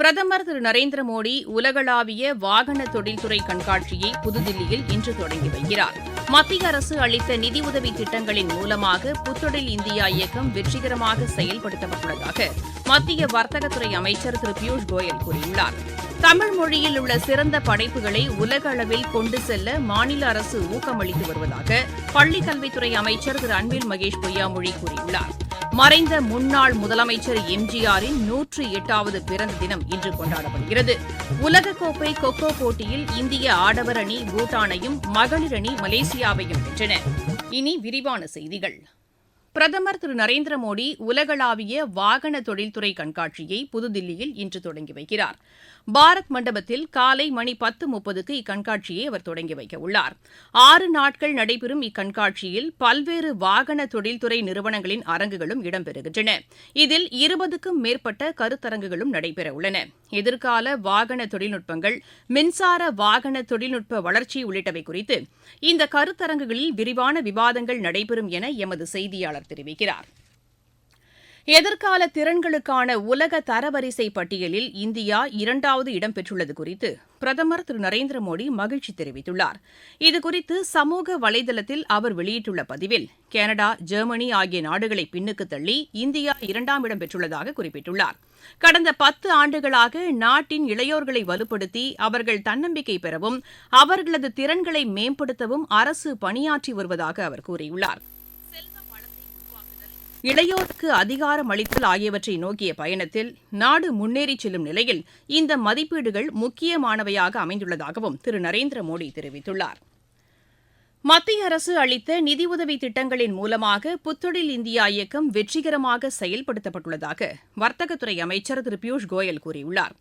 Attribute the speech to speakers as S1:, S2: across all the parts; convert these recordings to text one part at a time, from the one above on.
S1: பிரதமர் திரு நரேந்திர மோடி உலகளாவிய வாகன தொழில்துறை கண்காட்சியை புதுதில்லியில் இன்று தொடங்கி வைக்கிறார் மத்திய அரசு அளித்த நிதியுதவி திட்டங்களின் மூலமாக புத்தொழில் இந்தியா இயக்கம் வெற்றிகரமாக செயல்படுத்தப்பட்டுள்ளதாக மத்திய வர்த்தகத்துறை அமைச்சர் திரு பியூஷ் கோயல் கூறியுள்ளார் தமிழ் மொழியில் உள்ள சிறந்த படைப்புகளை உலக அளவில் கொண்டு செல்ல மாநில அரசு ஊக்கமளித்து வருவதாக பள்ளிக் கல்வித்துறை அமைச்சர் திரு அன்பில் மகேஷ் பொய்யாமொழி கூறியுள்ளாா் மறைந்த முன்னாள் முதலமைச்சர் எம்ஜிஆரின் நூற்றி எட்டாவது பிறந்த தினம் இன்று கொண்டாடப்படுகிறது உலகக்கோப்பை கொக்கோ போட்டியில் இந்திய ஆடவர் அணி பூட்டானையும் மகளிர் அணி மலேசியாவையும் வென்றன இனி விரிவான செய்திகள் பிரதமர் திரு நரேந்திர மோடி உலகளாவிய வாகன தொழில்துறை கண்காட்சியை புதுதில்லியில் இன்று தொடங்கி வைக்கிறார் பாரத் மண்டபத்தில் காலை மணி பத்து முப்பதுக்கு இக்கண்காட்சியை அவர் தொடங்கி வைக்க உள்ளார் ஆறு நாட்கள் நடைபெறும் இக்கண்காட்சியில் பல்வேறு வாகன தொழில்துறை நிறுவனங்களின் அரங்குகளும் இடம்பெறுகின்றன இதில் இருபதுக்கும் மேற்பட்ட கருத்தரங்குகளும் நடைபெற உள்ளன எதிர்கால வாகன தொழில்நுட்பங்கள் மின்சார வாகன தொழில்நுட்ப வளர்ச்சி உள்ளிட்டவை குறித்து இந்த கருத்தரங்குகளில் விரிவான விவாதங்கள் நடைபெறும் என எமது செய்தியாளர் தெரிவிக்கிறார் எதிர்கால திறன்களுக்கான உலக தரவரிசை பட்டியலில் இந்தியா இரண்டாவது இடம் பெற்றுள்ளது குறித்து பிரதமர் திரு நரேந்திர மோடி மகிழ்ச்சி தெரிவித்துள்ளார் இதுகுறித்து சமூக வலைதளத்தில் அவர் வெளியிட்டுள்ள பதிவில் கனடா ஜெர்மனி ஆகிய நாடுகளை பின்னுக்கு தள்ளி இந்தியா இரண்டாம் இடம் பெற்றுள்ளதாக குறிப்பிட்டுள்ளார் கடந்த பத்து ஆண்டுகளாக நாட்டின் இளையோர்களை வலுப்படுத்தி அவர்கள் தன்னம்பிக்கை பெறவும் அவர்களது திறன்களை மேம்படுத்தவும் அரசு பணியாற்றி வருவதாக அவர் கூறியுள்ளாா் இளையோருக்கு அதிகாரம் அளித்தல் ஆகியவற்றை நோக்கிய பயணத்தில் நாடு முன்னேறி செல்லும் நிலையில் இந்த மதிப்பீடுகள் முக்கியமானவையாக அமைந்துள்ளதாகவும் திரு நரேந்திர மோடி தெரிவித்துள்ளாா் மத்திய அரசு அளித்த நிதியுதவி திட்டங்களின் மூலமாக புத்தொழில் இந்தியா இயக்கம் வெற்றிகரமாக செயல்படுத்தப்பட்டுள்ளதாக வர்த்தகத்துறை அமைச்சர் திரு பியூஷ் கோயல் கூறியுள்ளார்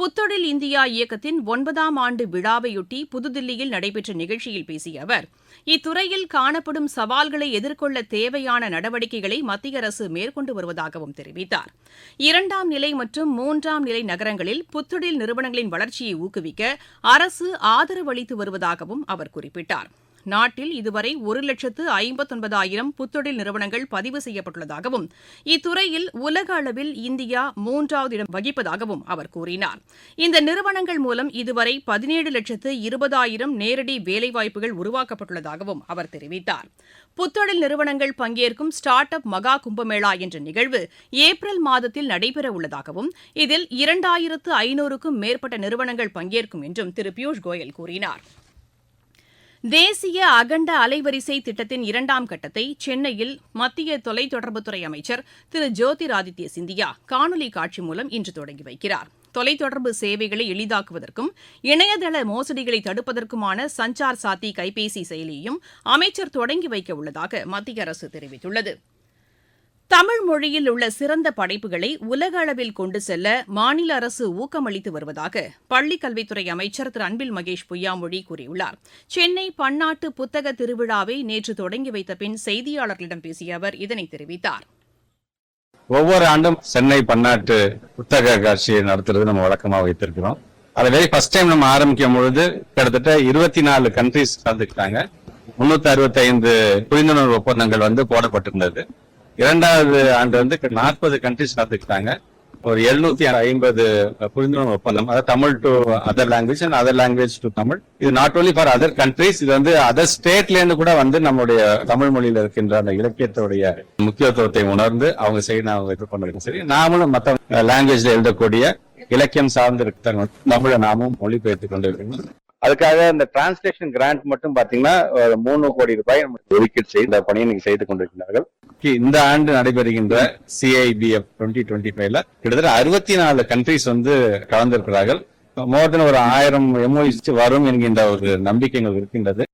S1: புத்தொழில் இந்தியா இயக்கத்தின் ஒன்பதாம் ஆண்டு விழாவையொட்டி புதுதில்லியில் நடைபெற்ற நிகழ்ச்சியில் பேசிய அவர் இத்துறையில் காணப்படும் சவால்களை எதிர்கொள்ள தேவையான நடவடிக்கைகளை மத்திய அரசு மேற்கொண்டு வருவதாகவும் தெரிவித்தார் இரண்டாம் நிலை மற்றும் மூன்றாம் நிலை நகரங்களில் புத்தொழில் நிறுவனங்களின் வளர்ச்சியை ஊக்குவிக்க அரசு ஆதரவு அளித்து வருவதாகவும் அவர் குறிப்பிட்டாா் நாட்டில் இதுவரை ஒரு லட்சத்து ஐம்பத்தொன்பதாயிரம் புத்தொழில் நிறுவனங்கள் பதிவு செய்யப்பட்டுள்ளதாகவும் இத்துறையில் உலக அளவில் இந்தியா மூன்றாவது இடம் வகிப்பதாகவும் அவர் கூறினார் இந்த நிறுவனங்கள் மூலம் இதுவரை பதினேழு லட்சத்து இருபதாயிரம் நேரடி வேலைவாய்ப்புகள் உருவாக்கப்பட்டுள்ளதாகவும் அவர் தெரிவித்தார் புத்தொழில் நிறுவனங்கள் பங்கேற்கும் ஸ்டார்ட் அப் மகா கும்பமேளா என்ற நிகழ்வு ஏப்ரல் மாதத்தில் நடைபெறவுள்ளதாகவும் இதில் இரண்டாயிரத்து ஐநூறுக்கும் மேற்பட்ட நிறுவனங்கள் பங்கேற்கும் என்றும் திரு பியூஷ் கோயல் கூறினாா் தேசிய அகண்ட அலைவரிசை திட்டத்தின் இரண்டாம் கட்டத்தை சென்னையில் மத்திய தொலைத்தொடர்புத்துறை அமைச்சர் திரு ஜோதிராதித்ய சிந்தியா காணொலி காட்சி மூலம் இன்று தொடங்கி வைக்கிறார் தொலைத்தொடர்பு சேவைகளை எளிதாக்குவதற்கும் இணையதள மோசடிகளை தடுப்பதற்குமான சஞ்சார் சாத்தி கைபேசி செயலியையும் அமைச்சர் தொடங்கி வைக்க உள்ளதாக மத்திய அரசு தெரிவித்துள்ளது தமிழ் மொழியில் உள்ள சிறந்த படைப்புகளை உலக அளவில் கொண்டு செல்ல மாநில அரசு ஊக்கமளித்து வருவதாக பள்ளிக் கல்வித்துறை அமைச்சர் திரு அன்பில் மகேஷ் பொய்யாமொழி கூறியுள்ளார் சென்னை பன்னாட்டு புத்தக திருவிழாவை நேற்று தொடங்கி வைத்த பின் செய்தியாளர்களிடம் பேசிய அவர் இதனை தெரிவித்தார்
S2: ஒவ்வொரு ஆண்டும் சென்னை பன்னாட்டு புத்தக காட்சியை நடத்துறது நம்ம வழக்கமாக வைத்திருக்கிறோம் அதுவே ஃபர்ஸ்ட் டைம் நம்ம ஆரம்பிக்கும் பொழுது கிட்டத்தட்ட இருபத்தி நாலு கண்ட்ரிஸ் கலந்துக்கிட்டாங்க முன்னூத்தி அறுபத்தி ஐந்து புரிந்துணர்வு ஒப்பந்தங்கள் வந்து போடப்பட்டிருந்தது இரண்டாவது ஆண்டு வந்து நாற்பது கண்ட்ரிஸ் நடத்துக்கிட்டாங்க ஒரு எழுநூத்தி ஐம்பது புரிந்துணர்வு ஒப்பந்தம் அதாவது Tamil to other language and other language to Tamil இது not only for other countries இது வந்து அதர் ஸ்டேட்ல இருந்து கூட வந்து நம்முடைய தமிழ் மொழியில இருக்கின்ற அந்த இலக்கியத்துடைய முக்கியத்துவத்தை உணர்ந்து அவங்க சைடு அவங்க இது பண்ணிருக்கோம் சரி நாமளும் மற்ற லாங்குவேஜ்ல எழுதக்கூடிய இலக்கியம் சார்ந்த தமிழை நாமும் மொழிபெயர்த்து கொண்டு இருக்கிறோம் அதுக்காக இந்த டிரான்ஸ்லேஷன் கிராண்ட் மட்டும் பாத்தீங்கன்னா மூணு கோடி ரூபாய் நமக்கு செய்து இந்த பணியை செய்து கொண்டிருக்கிறார்கள் இந்த ஆண்டு நடைபெறுகின்ற சிஐபிஎஃப் டுவெண்ட்டி டுவெண்ட்டி ஃபைவ்ல கிட்டத்தட்ட அறுபத்தி நாலு கண்ட்ரிஸ் வந்து கலந்திருக்கிறார்கள் மோர் தென் ஒரு ஆயிரம் எம்ஓஇஸ் வரும் என்கின்ற ஒரு நம்பிக்கை எங்களுக்கு இருக்கின்றது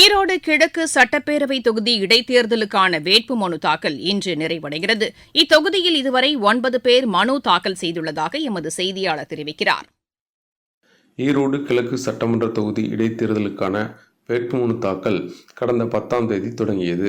S1: ஈரோடு கிழக்கு சட்டப்பேரவை தொகுதி இடைத்தேர்தலுக்கான வேட்புமனு தாக்கல் இன்று நிறைவடைகிறது இத்தொகுதியில் இதுவரை ஒன்பது பேர் மனு தாக்கல் செய்துள்ளதாக எமது செய்தியாளர் தெரிவிக்கிறார்
S3: ஈரோடு கிழக்கு சட்டமன்ற தொகுதி இடைத்தேர்தலுக்கான வேட்புமனு தாக்கல் கடந்த பத்தாம் தேதி தொடங்கியது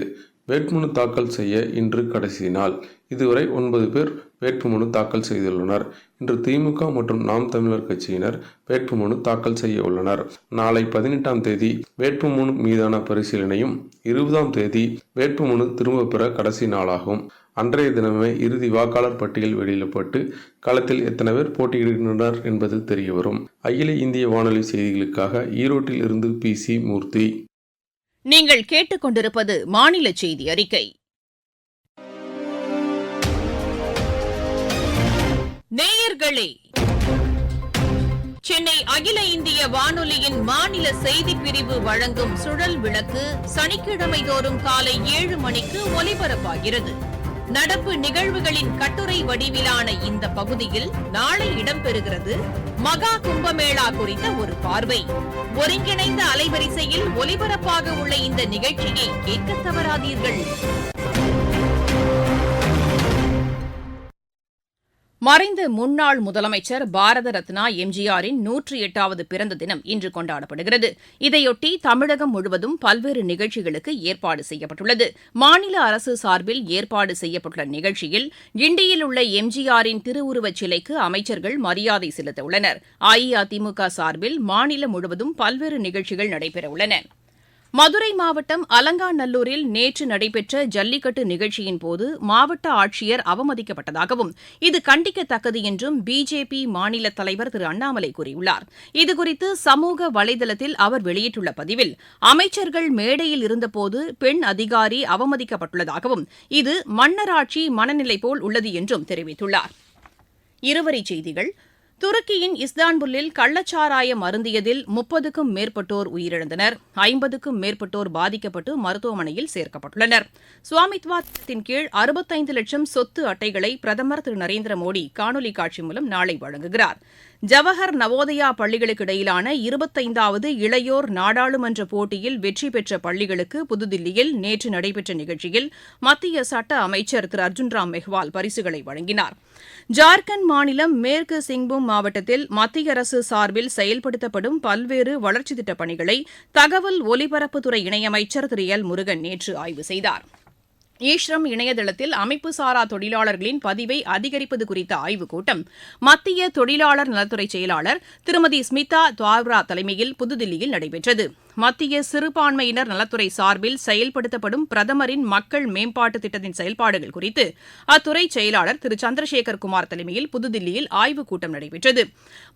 S3: வேட்புமனு தாக்கல் செய்ய இன்று கடைசி நாள் இதுவரை ஒன்பது பேர் வேட்புமனு தாக்கல் செய்துள்ளனர் இன்று திமுக மற்றும் நாம் தமிழர் கட்சியினர் வேட்புமனு தாக்கல் செய்ய உள்ளனர் நாளை பதினெட்டாம் தேதி வேட்புமனு மீதான பரிசீலனையும் இருபதாம் தேதி வேட்புமனு திரும்ப பெற கடைசி நாளாகும் அன்றைய தினமே இறுதி வாக்காளர் பட்டியல் வெளியிடப்பட்டு களத்தில் எத்தனை பேர் போட்டியிடுகின்றனர் என்பது தெரியவரும் அகில இந்திய வானொலி செய்திகளுக்காக ஈரோட்டில் இருந்து பி சி மூர்த்தி
S1: நீங்கள் கேட்டுக்கொண்டிருப்பது மாநில செய்தி அறிக்கை நேயர்களே சென்னை அகில இந்திய வானொலியின் மாநில செய்திப்பிரிவு வழங்கும் சுழல் விளக்கு சனிக்கிழமை தோறும் காலை ஏழு மணிக்கு ஒலிபரப்பாகிறது நடப்பு நிகழ்வுகளின் கட்டுரை வடிவிலான இந்த பகுதியில் நாளை இடம்பெறுகிறது மகா கும்பமேளா குறித்த ஒரு பார்வை ஒருங்கிணைந்த அலைவரிசையில் ஒலிபரப்பாக உள்ள இந்த நிகழ்ச்சியை கேட்க தவறாதீர்கள் மறைந்த முன்னாள் முதலமைச்சர் பாரத ரத்னா எம்ஜிஆரின் நூற்றி எட்டாவது பிறந்த தினம் இன்று கொண்டாடப்படுகிறது இதையொட்டி தமிழகம் முழுவதும் பல்வேறு நிகழ்ச்சிகளுக்கு ஏற்பாடு செய்யப்பட்டுள்ளது மாநில அரசு சார்பில் ஏற்பாடு செய்யப்பட்டுள்ள நிகழ்ச்சியில் கிண்டியில் உள்ள எம்ஜிஆரின் திருவுருவச் சிலைக்கு அமைச்சர்கள் மரியாதை செலுத்த உள்ளனர் அஇஅதிமுக சார்பில் மாநிலம் முழுவதும் பல்வேறு நிகழ்ச்சிகள் நடைபெறவுள்ளன மதுரை மாவட்டம் அலங்காநல்லூரில் நேற்று நடைபெற்ற ஜல்லிக்கட்டு நிகழ்ச்சியின்போது மாவட்ட ஆட்சியர் அவமதிக்கப்பட்டதாகவும் இது கண்டிக்கத்தக்கது என்றும் பிஜேபி மாநில தலைவர் திரு அண்ணாமலை கூறியுள்ளார் இதுகுறித்து சமூக வலைதளத்தில் அவர் வெளியிட்டுள்ள பதிவில் அமைச்சர்கள் மேடையில் இருந்தபோது பெண் அதிகாரி அவமதிக்கப்பட்டுள்ளதாகவும் இது மன்னராட்சி மனநிலை போல் உள்ளது என்றும் தெரிவித்துள்ளார் செய்திகள் துருக்கியின் இஸ்தான்புல்லில் கள்ளச்சாராயம் அருந்தியதில் முப்பதுக்கும் மேற்பட்டோர் உயிரிழந்தனர் ஐம்பதுக்கும் மேற்பட்டோர் பாதிக்கப்பட்டு மருத்துவமனையில் சேர்க்கப்பட்டுள்ளனர் சுவாமித்வா திட்டத்தின் கீழ் அறுபத்தைந்து லட்சம் சொத்து அட்டைகளை பிரதமர் திரு நரேந்திர மோடி காணொலி காட்சி மூலம் நாளை வழங்குகிறார் ஜவஹர் நவோதயா பள்ளிகளுக்கு இடையிலான இருபத்தைந்தாவது இளையோர் நாடாளுமன்ற போட்டியில் வெற்றி பெற்ற பள்ளிகளுக்கு புதுதில்லியில் நேற்று நடைபெற்ற நிகழ்ச்சியில் மத்திய சட்ட அமைச்சர் திரு அர்ஜுன்ராம் மெஹ்வால் பரிசுகளை வழங்கினாா் ஜார்க்கண்ட் மாநிலம் மேற்கு சிங்பூம் மாவட்டத்தில் மத்திய அரசு சார்பில் செயல்படுத்தப்படும் பல்வேறு வளர்ச்சித் திட்டப் பணிகளை தகவல் ஒலிபரப்புத்துறை இணையமைச்சர் திரு எல் முருகன் நேற்று ஆய்வு செய்தார் ஈஸ்ரம் இணையதளத்தில் அமைப்பு சாரா தொழிலாளர்களின் பதிவை அதிகரிப்பது குறித்த ஆய்வுக் கூட்டம் மத்திய தொழிலாளர் நலத்துறை செயலாளர் திருமதி ஸ்மிதா துவாரா தலைமையில் புதுதில்லியில் நடைபெற்றது மத்திய சிறுபான்மையினர் நலத்துறை சார்பில் செயல்படுத்தப்படும் பிரதமரின் மக்கள் மேம்பாட்டு திட்டத்தின் செயல்பாடுகள் குறித்து அத்துறை செயலாளர் திரு சந்திரசேகர் குமார் தலைமையில் புதுதில்லியில் ஆய்வுக் கூட்டம் நடைபெற்றது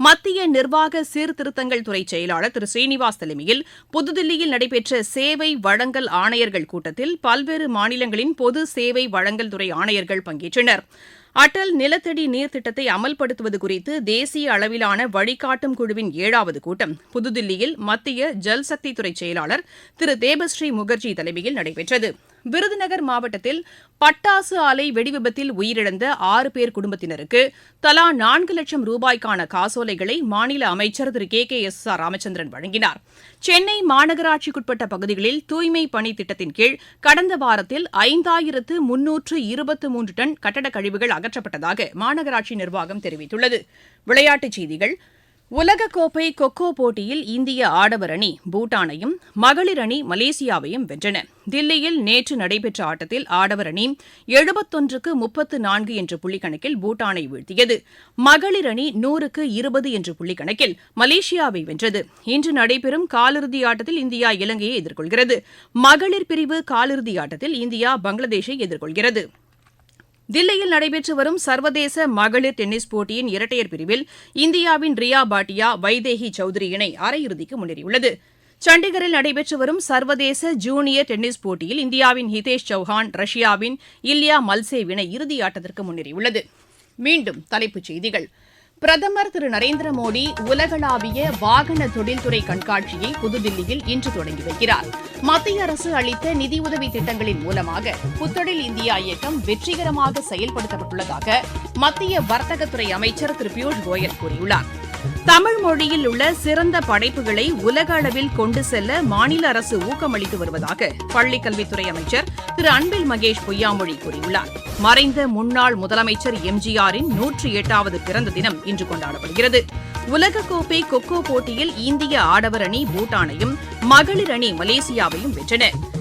S1: மத்திய நிர்வாக சீர்திருத்தங்கள் துறை செயலாளர் திரு ஸ்ரீனிவாஸ் தலைமையில் புதுதில்லியில் நடைபெற்ற சேவை வழங்கல் ஆணையர்கள் கூட்டத்தில் பல்வேறு மாநிலங்களின் பொது சேவை வழங்கல் துறை ஆணையர்கள் பங்கேற்றனா் அடல் நிலத்தடி நீர் திட்டத்தை அமல்படுத்துவது குறித்து தேசிய அளவிலான வழிகாட்டும் குழுவின் ஏழாவது கூட்டம் புதுதில்லியில் மத்திய ஜல்சக்தித்துறை செயலாளர் திரு தேபஸ்ரீ முகர்ஜி தலைமையில் நடைபெற்றது விருதுநகர் மாவட்டத்தில் பட்டாசு ஆலை வெடிவிபத்தில் உயிரிழந்த ஆறு பேர் குடும்பத்தினருக்கு தலா நான்கு லட்சம் ரூபாய்க்கான காசோலைகளை மாநில அமைச்சர் திரு K K S R Ramachandran வழங்கினார் சென்னை மாநகராட்சிக்குட்பட்ட பகுதிகளில் தூய்மை பணி திட்டத்தின் கீழ் கடந்த வாரத்தில் ஐந்தாயிரத்து முன்னூற்று இருபத்து மூன்று டன் கட்டடக் கழிவுகள் அகற்றப்பட்டதாக மாநகராட்சி நிர்வாகம் தெரிவித்துள்ளது விளையாட்டுச் செய்திகள் உலகக்கோப்பை கொக்கோ போட்டியில் இந்திய ஆடவர் அணி பூட்டானையும் மகளிர் அணி மலேசியாவையும் வென்றன தில்லியில் நேற்று நடைபெற்ற ஆட்டத்தில் ஆடவர் அணி எழுபத்தொன்றுக்கு முப்பத்து நான்கு என்ற புள்ளிக்கணக்கில் பூட்டானை வீழ்த்தியது மகளிர் அணி நூறுக்கு இருபது என்ற புள்ளிக்கணக்கில் மலேசியாவை வென்றது இன்று நடைபெறும் காலிறுதி ஆட்டத்தில் இந்தியா இலங்கையை எதிர்கொள்கிறது மகளிர் பிரிவு காலிறுதி ஆட்டத்தில் இந்தியா பங்களாதேஷை எதிர்கொள்கிறது தில்லியில் நடைபெற்று வரும் சர்வதேச மகளிர் டென்னிஸ் போட்டியின் இரட்டையர் பிரிவில் இந்தியாவின் ரியா பாட்டியா வைதேகி சௌத்ரி இணை அரையிறுதிக்கு முன்னேறியுள்ளது சண்டிகரில் நடைபெற்று வரும் சர்வதேச ஜூனியர் டென்னிஸ் போட்டியில் இந்தியாவின் ஹிதேஷ் சௌஹான் ரஷ்யாவின் இல்யா மல்சேவ் இணை இறுதியாட்டத்திற்கு முன்னேறியுள்ளது மீண்டும் தலைப்புச் செய்திகள் பிரதமர் திரு நரேந்திர மோடி உலகளாவிய வாகன தொழில்துறை கண்காட்சியை புதுதில்லியில் இன்று தொடங்கி வைக்கிறார் மத்திய அரசு அளித்த நிதியுதவி திட்டங்களின் மூலமாக புத்தொழில் இந்தியா இயக்கம் வெற்றிகரமாக செயல்படுத்தப்பட்டுள்ளதாக மத்திய வர்த்தகத்துறை அமைச்சர் திரு பியூஷ் கோயல் கூறியுள்ளாா் தமிழ் மொழியில் உள்ள சிறந்த படைப்புகளை உலக அளவில் கொண்டு செல்ல மாநில அரசு ஊக்கமளித்து வருவதாக பள்ளிக் கல்வித்துறை அமைச்சர் திரு அன்பில் மகேஷ் பொய்யாமொழி கூறியுள்ளார் மறைந்த முன்னாள் முதலமைச்சர் எம்ஜிஆரின் நூற்றி எட்டாவது பிறந்த தினம் இன்று கொண்டாடப்படுகிறது உலகக்கோப்பை கொக்கோ போட்டியில் இந்திய ஆடவர் அணி பூட்டானையும் மகளிர் அணி மலேசியாவையும் வென்றன